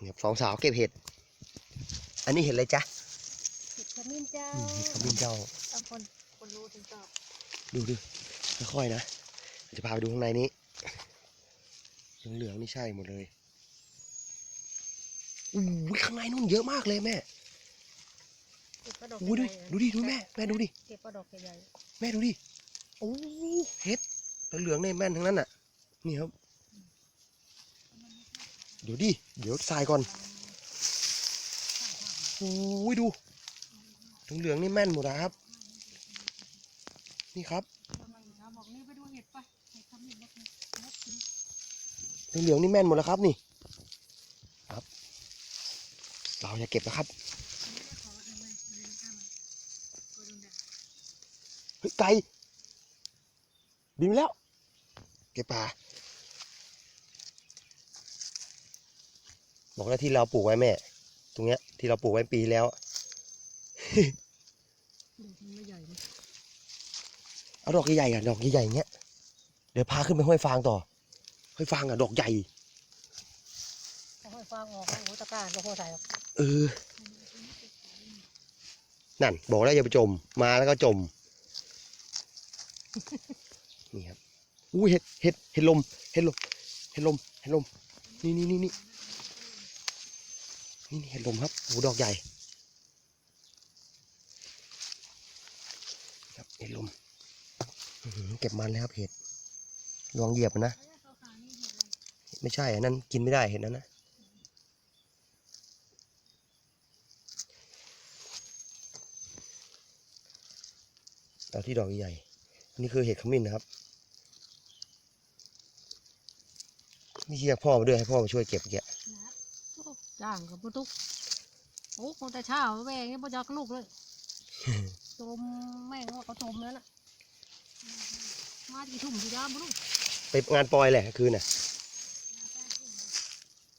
นี่ครับสองสาวเก็บเห็ด อันนี้เห็ดอะไรจ๊ะเห็ดขมิ้นเจ้าอืมเห็ดขมิ้นเจ้าบางคนคนรู้ถึงชอบดูดิค่อยๆนะเดี๋ยวจะพาไปดูข้างในนี้เหลืองๆนี่ใช่หมดเลยอู้ยข้างในนู่นเยอะมากเลยแม่เก็บปลาดอกอู้ยดูใหญ่ๆดูดิดูแม่แม่ดูดิเก็บปลาดอกใหญ่แม่ดูดิโอ้เห็ดเหลืองๆเนี่ยแม่นทั้งนั้นน่ะ นี่ครับ เดี๋ยวดิ เดี๋ยวทรายก่อนโอ้ยดูเหลืองๆนี่แม่นหมดนะครับ นี่ครับๆบอกนี่ไปดูเห็ดไปเห็ดขมิ้นมดมดกินเหลืองๆนี่แม่นหมดแล้วครับนี่ ครับ เราจะเก็บนะครับขอทำไมเรียนข้ามมาโกดุนดาเฮ้ยไก่บินไปแล้ว เก็บปลา บอกแล้วที่เราปลูกไว้แม่ ตรงเนี้ย ที่เราปลูกไว้ปีที่แล้วดูมันไม่ใหญ่นะเอาดอกใหญ่ๆอะดอกใหญ่ๆอย่างเงี้ยเดี๋ยวพาขึ้นไปห้วยฟางต่อ ห้วยฟางอะดอกใหญ่เอาให้ฟางออกโอ้โหตะกร้าเราพอใส่หรอกเออนั่น บอกแล้วอย่าไปจมมาแล้วก็จมนี่ครับอู้เห็ดเห็ดเห็ดลมเห็ดลมเห็ดลมเห็ดลมนี่นี่นี่นี่ นี่เห็ดลมครับโอ้ดอกใหญ่ครับเห็ดลมเก็บมันเลยครับเห็ดลองเหยียบนะไม่ใช่นนั้นกินไม่ได้เห็ดนั้นนะเอาที่ดอกใหญ่อันนี้คือเห็ดขมิ้นนะครับไม่เรียกพ่อมาด้วยให้พ่อมาช่วยเก็บเกี่ จ้างกับปุตุกโอ้คนแต่เช้าแม่งยังไม่จักลูกเลยจมแม่งว่าเขาจมแล้วน่ะ มากี่ทุ่มกี่ยามบุรุษไปงานปอยแหละคืนน่ะ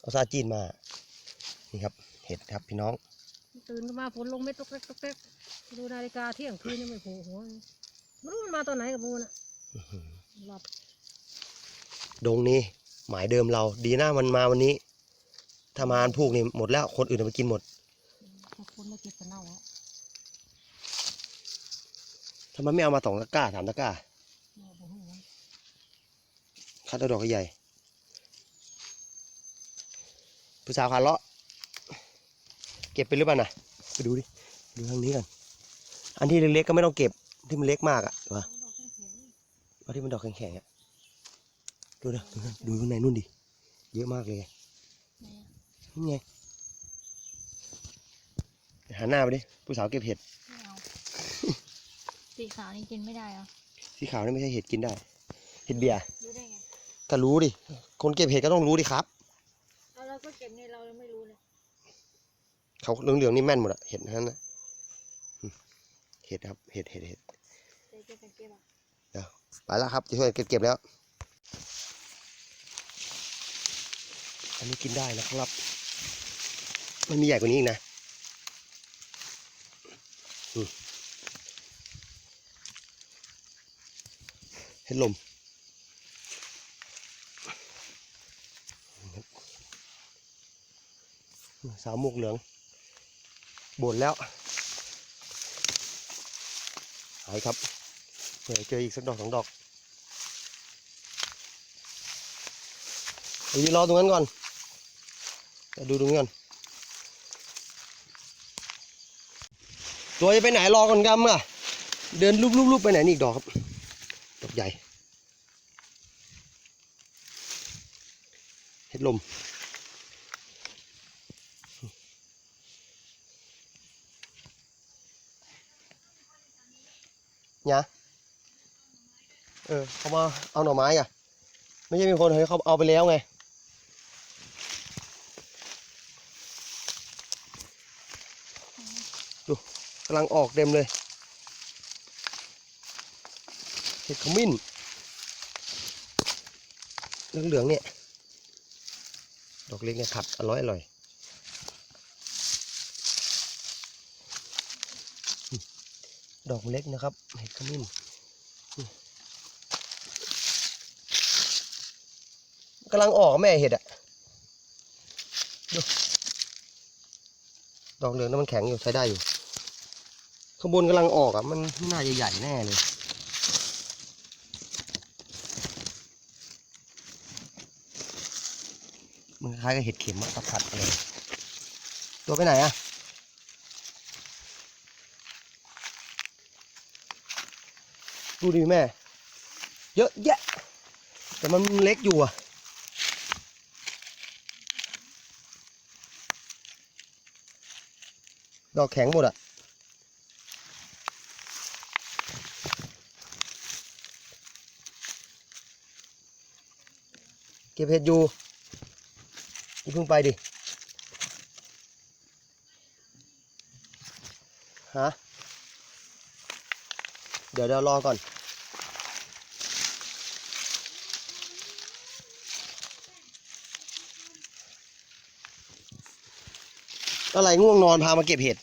เอาซาจีนมา นี่ครับ เห็ดครับพี่น้อง ตื่นขึ้นมาฝนลงเม็ดตกเล็กตกเล็กดูนาฬิกาเที่ยงคืนยังไม่โผล่หัวเลยไม่รู้มันมาตอนไหนกับมูน่ะอื้อหือหลับดงนี้ หมายเดิมเราดีนะมันมาวันนี้ ถ้ามาอันพูกนี่หมดแล้วคนอื่นเอาไปกินหมดบางคนไม่เก็บกันเน่าอะทำไมไม่เอามาสองตะกร้าสามตะกร้าเอาบ่ฮู้มันคัดเอาดอกใหญ่ผู้สาวขาเลาะเก็บไปหรือเปล่านะไปดูดิดูทางนี้กันอันที่เล็กๆก็ไม่ต้องเก็บที่มันเล็กมากอะวะเอาดอกแข็งเอาที่มันดอกแข็งๆอะดูนะดูนะดูข้างในนู่นดิเยอะมากเลยๆไห นอะนี่ไงหันหน้าไปดิ ผู้สาวเก็บเห็ด ไม่เอา สีขาวนี่กินไม่ได้เหรอสีขาวนี่ไม่ใช่เห็ดกินได้ เห็ดเบียร์รู้ได้ไงก็รู้ดิ คนเก็บเห็ดก็ต้องรู้ดิครับ เอาเราก็เก็บนี่เรายังไม่รู้เลยเขาเหลืองๆนี่แม่นหมดอะเห็ดนั้นนะอืมเห็ดครับ เห็ดเห็ดเห็ดเดี๋ยวเก็บกันเก็บอะไปแล้วครับจะช่วยเก็บเก็บแล้ว อันนี้กินได้นะครับ มันมีใหญ่กว่านี้อีกนะเห็ดลมสาวมวกเหลืองบ่นแล้วหายครับเผื่อเจออีกสักดอกสองดอกไปยืนรอตรงนั้นก่อนดูตรงนี้ก่อน ตัวจะไปไหนรอก่อนกำอะ เดินรูปๆๆไปไหนนี่อีกดอกครับ ดอกใหญ่ เห็ดลม เนี่ยเออเขามาเอาหน่อไม้อะ ไม่ใช่มีคนเฮ้ยเขาเอาไปแล้วไงำลังออกเต็มเลยเห็ดขมิ้นเหลืองๆเนี่ย ดอกเล็กเนี่ยขัดอร่อยอร่อยดอกเล็กนะครับ เห็ดขมิ้นกำลังออกแม่เห็ดอะดูดอกเหลืองนั้นมันแข็งอยู่ใช้ได้อยู่ ข้างบนกำลังออกอะ มันน่าจะใหญ่แน่เลย มันคล้ายกับเห็ดเข็มอะผัดเลย ตัวไปไหนอะดูดิแม่ เยอะแยะ แต่มันเล็กอยู่อะดอกแข็งหมดอะ ก็บเห็ดอยู่อย่าเพิ่งไปดิฮะเดี๋ยวเดี๋ยวรอก่อน อะไรง่วงนอนพามาเก็บเห็ด